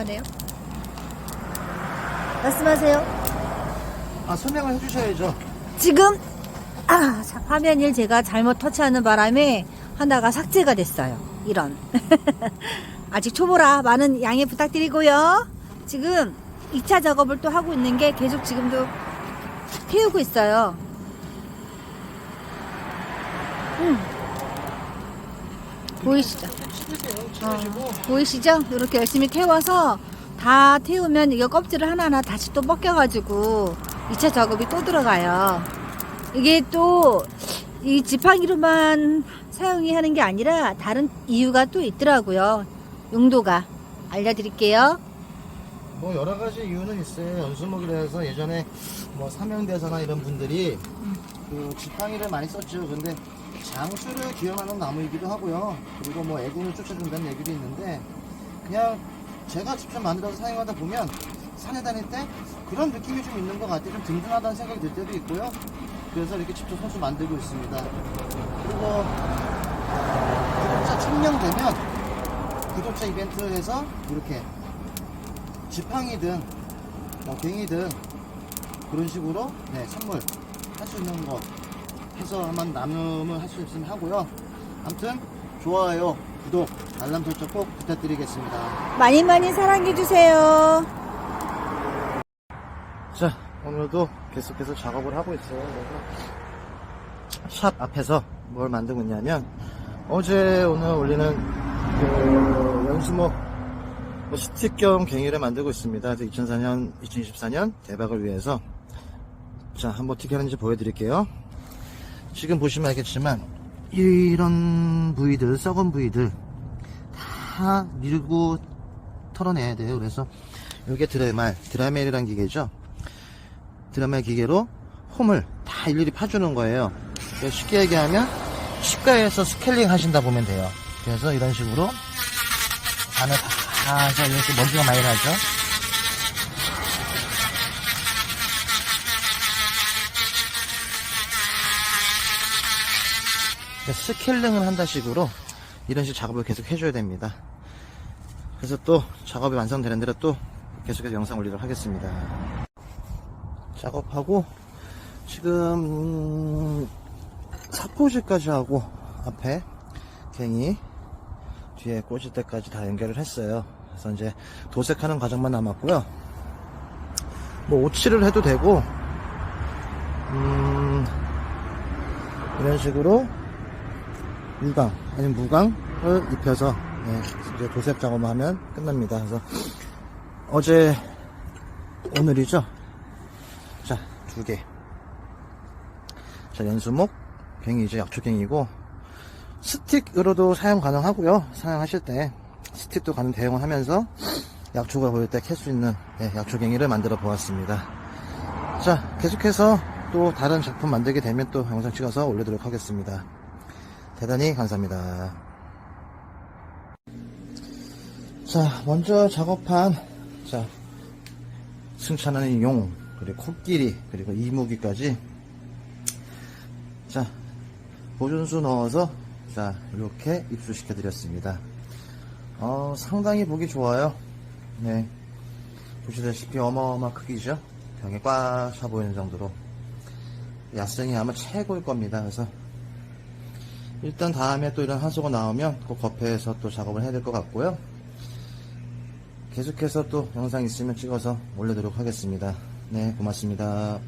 나가네요. 말씀하세요. 아 설명을 해주셔야죠. 지금 아, 자, 화면을 제가 잘못 터치하는 바람에 하나가 삭제가 됐어요. 이런. 아직 초보라 많은 양해 부탁드리고요. 지금 2차 작업을 또 하고 있는 게 계속 지금도 태우고 있어요. 음. 보이시죠? 어, 보이시죠? 이렇게 열심히 태워서 다 태우면 이거 껍질을 하나하나 다시 또 벗겨가지고 2차 작업이 또 들어가요. 이게 또 이 지팡이로만 사용이 하는 게 아니라 다른 이유가 또 있더라고요. 용도가. 알려드릴게요. 뭐 여러 가지 이유는 있어요. 연수목이라 해서 예전에 뭐 삼형대사나 이런 분들이 그 지팡이를 많이 썼죠. 근데 장수를 기원하는 나무이기도 하고요. 그리고 뭐 애군을 쫓아준다는 얘기도 있는데 그냥 제가 직접 만들어서 사용하다 보면 산에 다닐 때 그런 느낌이 좀 있는 것 같아요. 좀 든든하다는 생각이 들 때도 있고요. 그래서 이렇게 직접 손수 만들고 있습니다. 그리고 구독자 1000명 되면 구독자 이벤트를 해서 이렇게 지팡이든 뭐 갱이든 그런 식으로 네, 선물 할 수 있는 거 해서 한번 나눔을 할수 있으면 하고요. 아무튼 좋아요, 구독, 알람 설정 꼭 부탁드리겠습니다. 많이 많이 사랑해주세요. 자, 오늘도 계속해서 작업을 하고 있어요. 그래서 샵 앞에서 뭘 만들고 있냐면 어제 오늘 올리는 그 연수목 뭐 스틱 겸 갱이를 만들고 있습니다. 2004년, 2024년 대박을 위해서 자, 한번 어떻게 하는지 보여드릴게요. 지금 보시면 알겠지만 이런 부위들, 썩은 부위들 다 밀고 털어내야 돼요. 그래서 이게 드라멜, 드라멜이란 기계죠. 드라멜 기계로 홈을 다 일일이 파주는 거예요. 쉽게 얘기하면 치과에서 스케일링 하신다 보면 돼요. 그래서 이런 식으로 안을 다 해서 이렇게 먼지가 많이 나죠. 그러니까 스케일링을 한다 식으로 이런 식으로 작업을 계속 해줘야 됩니다. 그래서 또 작업이 완성되는 대로 또 계속해서 영상 올리도록 하겠습니다. 작업하고 지금 음, 사포질까지 하고 앞에 갱이 뒤에 꽂을 때까지 다 연결을 했어요. 그래서 이제 도색하는 과정만 남았고요. 뭐 오칠을 해도 되고 음, 이런 식으로 유광 아니면 무광을 입혀서 네, 이제 도색 작업만 하면 끝납니다. 그래서 어제 오늘이죠. 자, 두 개. 자, 연수목, 갱이 이제 약초갱이고, 스틱으로도 사용 가능하고요. 사용하실 때 스틱도 가능 대용을 하면서 약초가 보일 때 캘 수 있는 네, 약초갱이를 만들어 보았습니다. 자, 계속해서 또 다른 작품 만들게 되면 또 영상 찍어서 올리도록 하겠습니다. 대단히 감사합니다. 자, 먼저 작업한, 자, 승천하는 용, 그리고 코끼리, 그리고 이무기까지, 자, 보존수 넣어서, 자, 이렇게 입수시켜 드렸습니다. 어, 상당히 보기 좋아요. 네. 보시다시피 어마어마 크기죠? 병에 꽉 차 보이는 정도로. 야생이 아마 최고일 겁니다. 그래서, 일단 다음에 또 이런 하소가 나오면 꼭 거패에서 또 작업을 해야 될 것 같고요. 계속해서 또 영상 있으면 찍어서 올려드리도록 하겠습니다. 네, 고맙습니다.